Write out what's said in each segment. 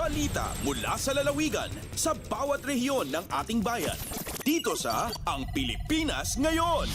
Balita mula sa lalawigan sa bawat rehiyon ng ating bayan. Dito sa Ang Pilipinas Ngayon.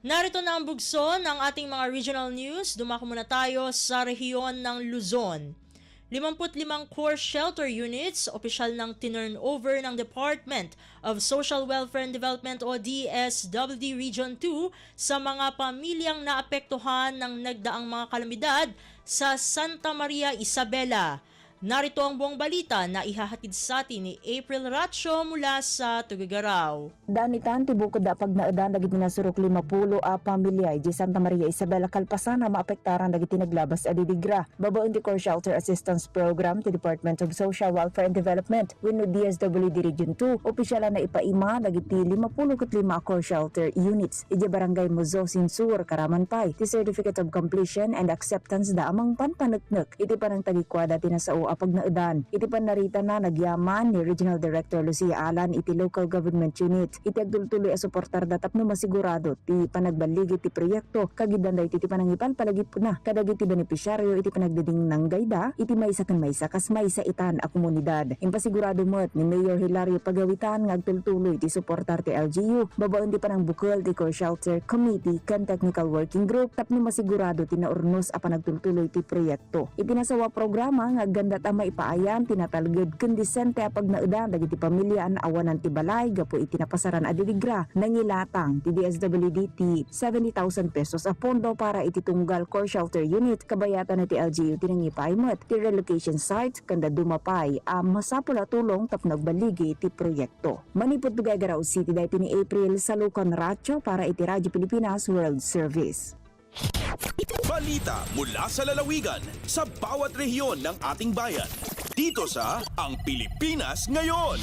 Narito na ang bugso ng ating mga regional news. Dumako muna tayo sa rehiyon ng Luzon. 55 core shelter units, opisyal ng tinurn over ng Department of Social Welfare and Development o DSWD Region 2 sa mga pamilyang naapektuhan ng nagdaang mga kalamidad sa Santa Maria Isabela. Narito ang buong balita na ihahatid sa atin ni April Ratio mula sa Tugigaraw. Danitan tibukod da pag naedan dagiti nasurok lima pulo a pamilya di Santa Maria Isabela Calpasana maapektaran dagiti naglabas a didigra. Babaon ti Core Shelter Assistance Program ti Department of Social Welfare and Development wenno DSWD Region 2 opisyal na ipaima dagiti 55 a core shelter units iti barangay Mozo Sinsur Karamantay ti Certificate of Completion and Acceptance da amang panpaneknek iti panang tagikwada ti nasao apag naedan. Iti panarita na nagyaman ni Regional Director Lucia Alan iti local government unit iti agdultuloy a suportar datap no masigurado ti panagbaligi ti proyekto kagidanday iti panangipal palagi po na kadagiti benepisyaryo iti panagdiding ng gayda iti maysa kan maysa kas maysa itan a komunidad. Impasigurado mo't ni Mayor Hilario Pagawitan nga agtultuloy ti suportar ti LGU babaon ti panang bukol ti Core Shelter Committee kan Technical Working Group tapno masigurado ti naurnos a panagtultuloy ti proyekto. Iti nasawa programa nga aganda ta maipaayan tinatalged ken disente apag naedan dagiti pamilya an awanan ti balay gapo iti napasaran a diligra nangilatang ti DSWD ti 70,000 pesos a pondo para iti tunggal core shelter unit kabayatan ti LGU tinangipaymet ti relocation site kanda dumapay a masapula tulong tap nagbaligi ti proyekto. Manipot Bugagaraw City dahil ni April sa Lucon Racho para iti Radyo Pilipinas World Service. Balita mula sa lalawigan sa bawat rehiyon ng ating bayan. Dito sa Ang Pilipinas Ngayon.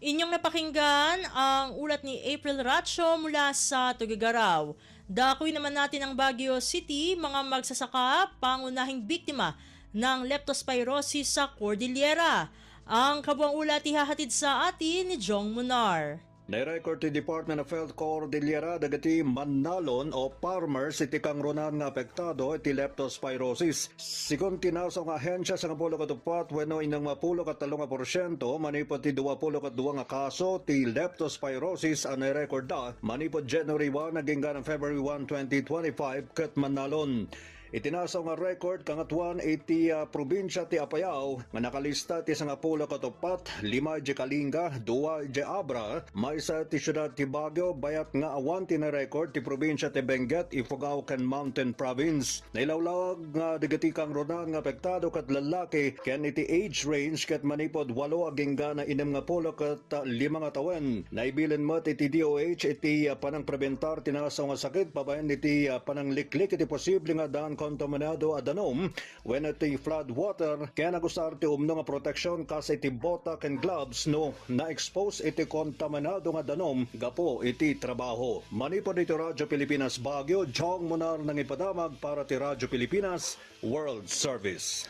Inyong napakinggan ang ulat ni April Ratio mula sa Tugigaraw. Dakoy naman natin ang Baguio City, mga magsasaka, pangunahing biktima ng leptospirosis sa Cordillera. Ang kabuang ulat ihahatid sa atin ni Jong Munar. Nairecord ti Department of Health Cordillera dagiti manalon o farmers iti kangrunan nga apektado iti leptospirosis. Sigon tinaso nga ahensya sa ngapulo katupat wenno inang mapulo kat talong nga porsyento manipod ti duwapulo kat duwa nga kaso ti leptospirosis ang nairecord da manipod January 1 naging ganang February 1, 2025 kat manalon. Itinasaw nga record kangatuan iti uh, probinsya ti Apayao nga nakalista ti sangapulo katupat lima di Kalinga, dua di Abra, maysa ti syudad ti Baguio bayat nga awan ti na record ti probinsya ti Benguet, Ifugao ken Mountain Province. Nailawlawag nga digati kang ronan nga apektado kat lalaki ken iti age range ket manipod walo aging gana inem nga pulo kat uh, lima nga tawen. Naibilin mo iti DOH iti uh, panang prebentar tinasaw nga sakit pabayan iti uh, panang liklik iti posible nga daan kontaminado adanom when iti flood water kaya nagusar ti umno nga proteksyon kas iti bota ken gloves no na-expose iti kontaminado nga danom gapo iti trabaho. Manipod iti Radyo Pilipinas Baguio, Jong Monar nang ipadamag para ti Radyo Pilipinas World Service.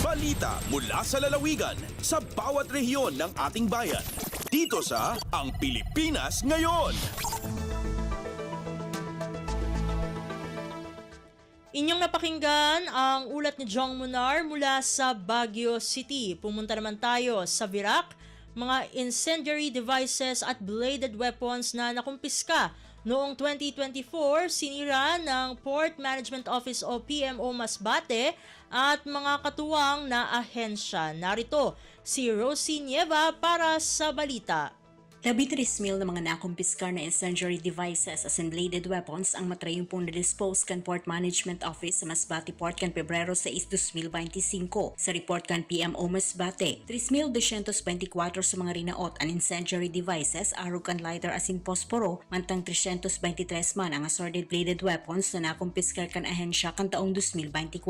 Balita mula sa lalawigan sa bawat rehiyon ng ating bayan. Dito sa Ang Pilipinas Ngayon. Inyong napakinggan ang ulat ni Jong Munar mula sa Baguio City. Pumunta naman tayo sa Virac, mga incendiary devices at bladed weapons na nakumpiska noong 2024 sinira ng Port Management Office o PMO Masbate at mga katuwang na ahensya. Narito si Rosie Nieva para sa balita. Labi 3 mil na mga nakumpiskar na incendiary devices as in bladed weapons ang matrayong pong na-dispose kan Port Management Office sa Masbate Port kan Pebrero 6, 2025. Sa report kan PMO Masbate, 3,224 sa mga rinaot an incendiary devices arog kan lighter as in posporo, mantang 323 man ang assorted bladed weapons na nakumpiskar kan ahensya kan taong 2024.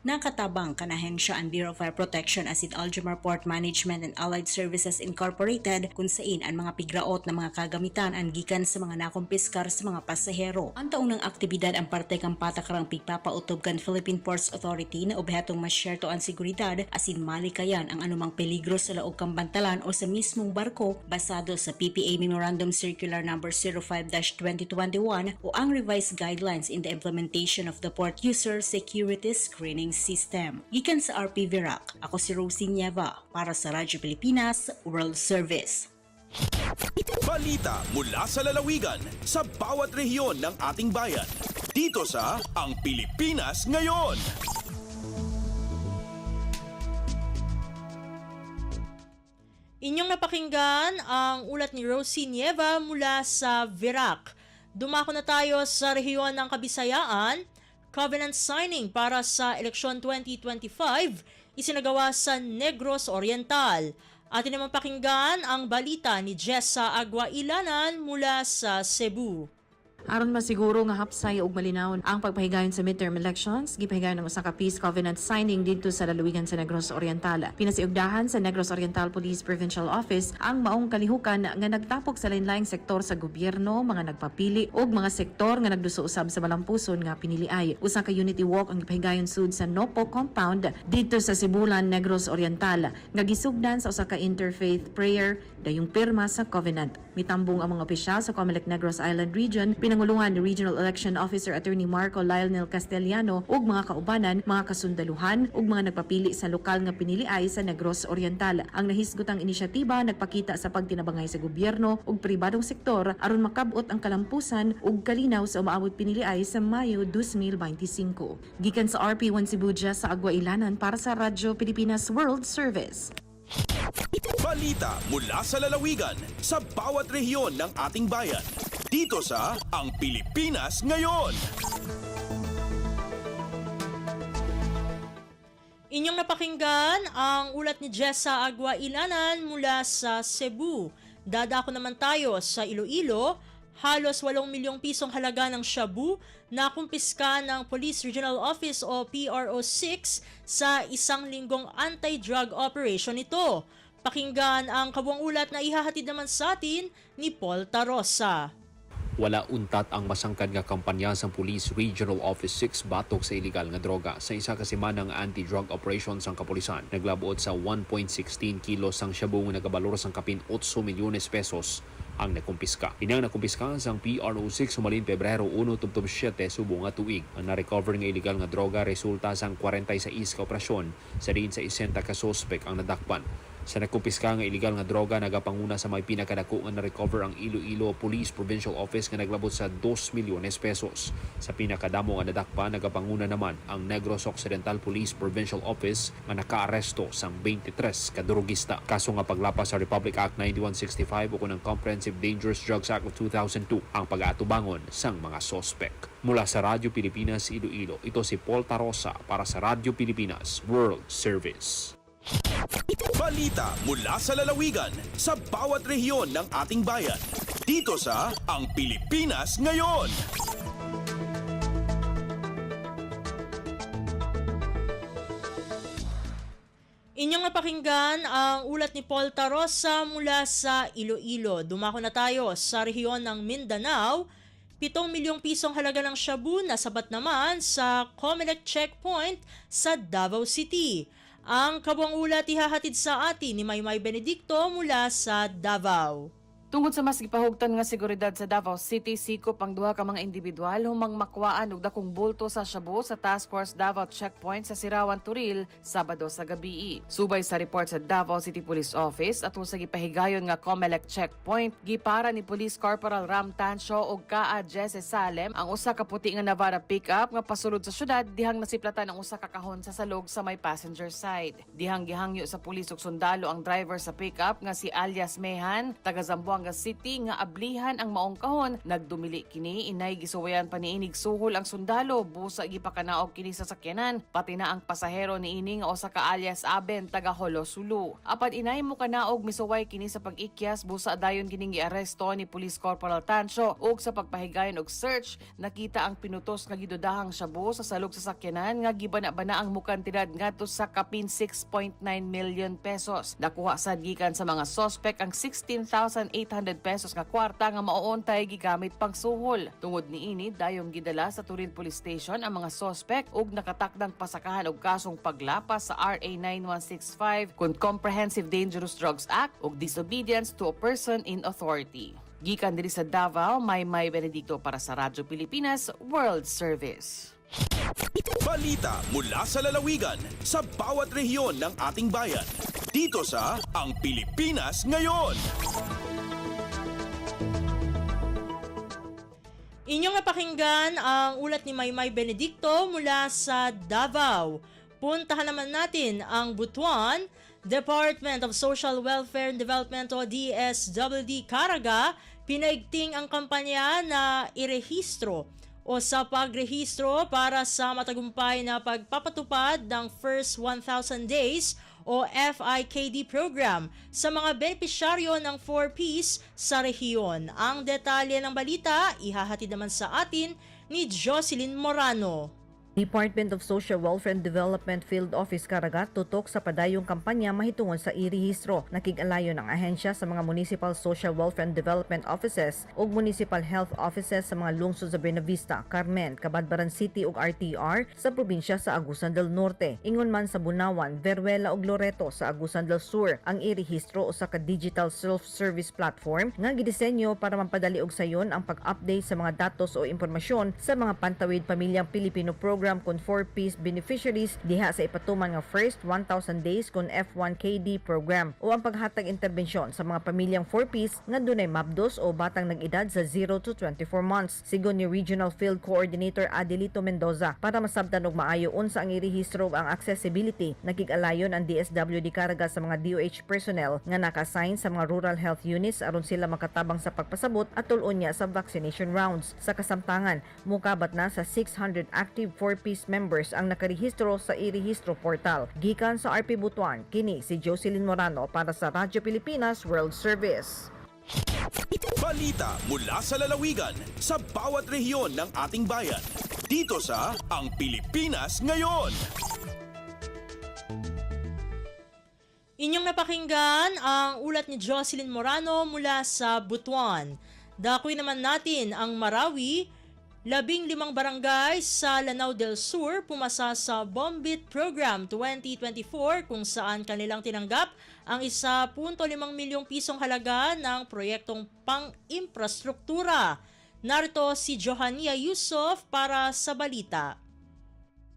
Nakatabang kan ahensya ang Bureau of Fire Protection as in Algemar Port Management and Allied Services Incorporated kung saan ang mga mga pigraot na mga kagamitan ang gikan sa mga nakumpiskar sa mga pasahero. Ang taong ng aktibidad ang parte kang patakarang pigpapautob kan Philippine Ports Authority na obhetong masyerto ang seguridad asin malikayan ang anumang peligro sa laog kang bantalan o sa mismong barko basado sa PPA Memorandum Circular Number 05-2021 o ang revised guidelines in the implementation of the Port User Security Screening System. Gikan sa RP Virac, ako si Rosie Nieva para sa Radyo Pilipinas World Service. Balita mula sa lalawigan sa bawat rehiyon ng ating bayan. Dito sa Ang Pilipinas Ngayon. Inyong napakinggan ang ulat ni Rosie Nieva mula sa Virac. Dumako na tayo sa rehiyon ng Kabisayaan. Covenant signing para sa eleksyon 2025 isinagawa sa Negros Oriental. Atin naman pakinggan ang balita ni Jessa Agua Ilanan mula sa Cebu. Aron masiguro nga hapsay ug malinawon ang pagpahigayon sa midterm elections, gipahigayon ng usa ka peace covenant signing didto sa lalawigan sa Negros Oriental. Pinasiugdahan sa Negros Oriental Police Provincial Office ang maong kalihukan nga nagtapok sa lain-laing sektor sa gobyerno, mga nagpapili ug mga sektor nga nagduso usab sa malampuson nga piniliay. Usa ka unity walk ang gipahigayon sud sa Nopo compound didto sa Sibulan, Negros Oriental nga gisugdan sa usa ka interfaith prayer dayong pirma sa covenant. Mitambong ang mga opisyal sa Comelec Negros Island Region, pinangulungan ni Regional Election Officer Attorney Marco Lionel Castellano ug mga kaubanan, mga kasundaluhan ug mga nagpapili sa lokal nga piniliay sa Negros Oriental. Ang nahisgotang inisyatiba nagpakita sa pagtinabangay sa gobyerno ug pribadong sektor aron makabot ang kalampusan ug kalinaw sa umaabot piniliay sa Mayo 2025. Gikan sa RP1 Cebu Dia sa Agua Ilanan para sa Radyo Pilipinas World Service. Balita mula sa lalawigan sa bawat rehiyon ng ating bayan. Dito sa Ang Pilipinas Ngayon. Inyong napakinggan ang ulat ni Jessa Agua Ilanan mula sa Cebu. Dadako naman tayo sa Iloilo. Halos 8 milyong pisong halaga ng shabu na kumpiska ng Police Regional Office o PRO6 sa isang linggong anti-drug operation ito. Pakinggan ang kabuang ulat na ihahatid naman sa atin ni Paul Tarosa. Wala untat ang masangkad nga kampanya sa Police Regional Office 6 batok sa illegal nga droga. Sa isa ka semana nga anti-drug operations ang kapulisan, naglabuot sa 1.16 kilos sang shabu nga nagabalor sang kapin 8 milyones pesos ang nakumpiska. Inang nakumpiska sang PRO6 sumalin Pebrero 1 tubtob 7 subo nga tuig. Ang na-recover nga illegal nga droga resulta sang 46 ka operasyon sa rin sa 60 ka sospek ang nadakpan. Sa nakumpiska nga illegal nga droga nagapanguna sa may pinakadako nga na-recover ang Iloilo Police Provincial Office nga naglabot sa 2 milyones pesos. Sa pinakadamo nga nadakpa nagapanguna naman ang Negros Occidental Police Provincial Office nga nakaaresto sang 23 ka drogista. Kaso nga paglapas sa Republic Act 9165 o kunang Comprehensive Dangerous Drugs Act of 2002 ang pag-atubangon sang mga sospek. Mula sa Radyo Pilipinas Iloilo, ito si Paul Tarosa para sa Radyo Pilipinas World Service. Balita mula sa lalawigan sa bawat rehiyon ng ating bayan. Dito sa Ang Pilipinas Ngayon. Inyong napakinggan ang ulat ni Paul Tarosa mula sa Iloilo. Dumako na tayo sa rehiyon ng Mindanao. 7 milyong pisong halaga ng shabu na sabat naman sa Comelec Checkpoint sa Davao City. Ang kabuang ulat ihahatid sa atin ni Maymay Benedicto mula sa Davao. Tungod sa mas gipahugtan nga seguridad sa Davao City, sikop ang duha ka mga individual humang makwaan og dakong bulto sa shabu sa Task Force Davao Checkpoint sa Sirawan, Turil, Sabado sa gabi. Subay sa report sa Davao City Police Office at sa gipahigayon nga Comelec Checkpoint, gipara ni Police Corporal Ram Tancho og Kaa Jesse Salem ang usa ka puti nga Navara pickup nga pasulod sa syudad dihang nasiplatan ang usa ka kahon sa salog sa may passenger side. Dihang gihangyo sa pulis ug sundalo ang driver sa pickup nga si alias Mehan, taga Zamboanga City nga ablihan ang maong kahon. Nagdumili kini inay gisuwayan pa niinig suhol ang sundalo busa gipakanaog kini sa sakyanan pati na ang pasahero niini nga usa ka alias Aben taga Holosulu. Apan inay mo kanaog misuway kini sa pag-ikyas busa dayon kining giaresto ni Police Corporal Tancho ug sa pagpahigayon og search nakita ang pinutos nga gidudahang shabu sa salog sa sakyanan nga gibana-bana ang mukantidad ngadto sa kapin 6.9 million pesos. Nakuha sad gikan sa mga sospek ang 16,800 800 pesos nga kwarta nga maoontay gigamit pang suhol. Tungod ni ini dayong gidala sa Turil Police Station ang mga sospek ug nakatakdang pasakahan og kasong paglapas sa RA 9165 kun Comprehensive Dangerous Drugs Act ug disobedience to a person in authority. Gikan diri sa Davao, may may Benedicto para sa Radyo Pilipinas World Service. Balita mula sa lalawigan sa bawat rehiyon ng ating bayan. Dito sa Ang Pilipinas Ngayon. Inyong napakinggan ang ulat ni Maymay Benedicto mula sa Davao. Puntahan naman natin ang Butuan, Department of Social Welfare and Development o DSWD Caraga, pinaigting ang kampanya na irehistro o sa pagrehistro para sa matagumpay na pagpapatupad ng First 1,000 Days o FIKD program sa mga benepisyaryo ng 4Ps sa rehiyon. Ang detalye ng balita, ihahatid naman sa atin ni Jocelyn Morano. Department of Social Welfare and Development Field Office Caragat tutok sa padayong kampanya mahitungon sa irehistro. Nakig-alayon ang ahensya sa mga Municipal Social Welfare and Development Offices ug Municipal Health Offices sa mga lungsod sa Buenavista, Carmen, Cabadbaran City ug RTR sa probinsya sa Agusan del Norte. Ingon man sa Bunawan, Veruela ug Loreto sa Agusan del Sur ang irehistro usa ka digital self-service platform nga gidisenyo para mampadali og sayon ang pag-update sa mga datos o impormasyon sa mga pantawid pamilyang Pilipino program kon 4Ps beneficiaries diha sa ipatuman nga first 1,000 days kon F1KD program. O ang paghatag interbensyon sa mga pamilyang 4Ps nga dunay mabdos o batang nag-edad sa 0 to 24 months sigon ni Regional Field Coordinator Adelito Mendoza. Para masabtan og maayo unsa ang irehistro ang accessibility nakig-alayon ang DSWD karga sa mga DOH personnel nga naka-assign sa mga rural health units aron sila makatabang sa pagpasabot at tul-unya sa vaccination rounds. Sa kasamtangan mukabat na sa 600 active 4Ps members ang nakarehistro sa irehistro portal gikan sa RP Butuan kini si Jocelyn Morano para sa Radyo Pilipinas World Service Balita mula sa lalawigan sa bawat rehiyon ng ating bayan. Dito sa Ang Pilipinas Ngayon. Inyong napakinggan ang ulat ni Jocelyn Morano mula sa Butuan. Dakoy naman natin ang Marawi, labing limang barangay sa Lanao del Sur pumasa sa Bombit Program 2024 kung saan kanilang tinanggap ang 1.5 milyong pisong halaga ng proyektong pang-infrastruktura. Narito si Johania Yusof para sa balita.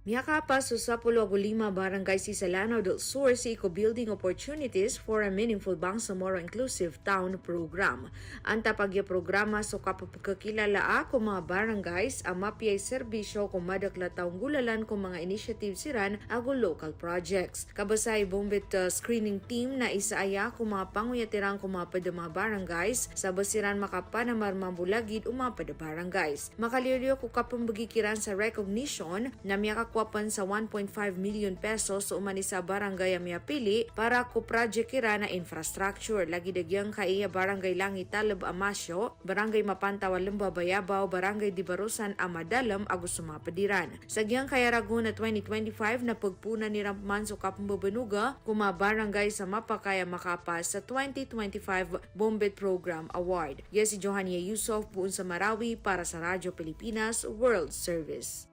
Miyakapas sa Sapulo Lima Barangay si Salano del Sur si Eco Building Opportunities for a Meaningful Bangsamoro Inclusive Town Program. Ang tapagya programa so kapagkakilala ako mga barangays ang mapiyay serbisyo kung madakla taong gulalan kung mga initiative siran ago local projects. Kabasay bombit uh, screening team na isaaya kung mga panguyatirang kung mga barangays sa basiran makapanamar mambulagid pada barangays. Makaliliyo ko kapambagikiran sa recognition na miyaka nakakwapan sa 1.5 million pesos umani sa barangay Amiapili para ko kira na infrastructure. Lagi dagyang kaiya barangay Langit Talab Amasyo, barangay Mapantaw Lamba Bayabaw, barangay Dibarusan Amadalam agus sumapadiran. Sa giyang kaya Raguna 2025 na pagpuna ni Rampman so Kapambabanuga, kuma barangay sa mapakaya makapas sa 2025 Bombet Program Award. Yes si Johania Yusof buon sa Marawi para sa Radyo Pilipinas World Service.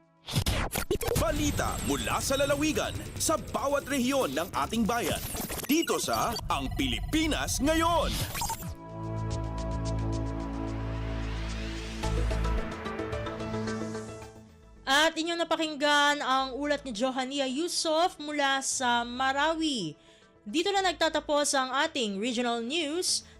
Balita mula sa lalawigan sa bawat rehiyon ng ating bayan. Dito sa Ang Pilipinas Ngayon. At inyong napakinggan ang ulat ni Johania Yusof mula sa Marawi. Dito na nagtatapos ang ating regional news.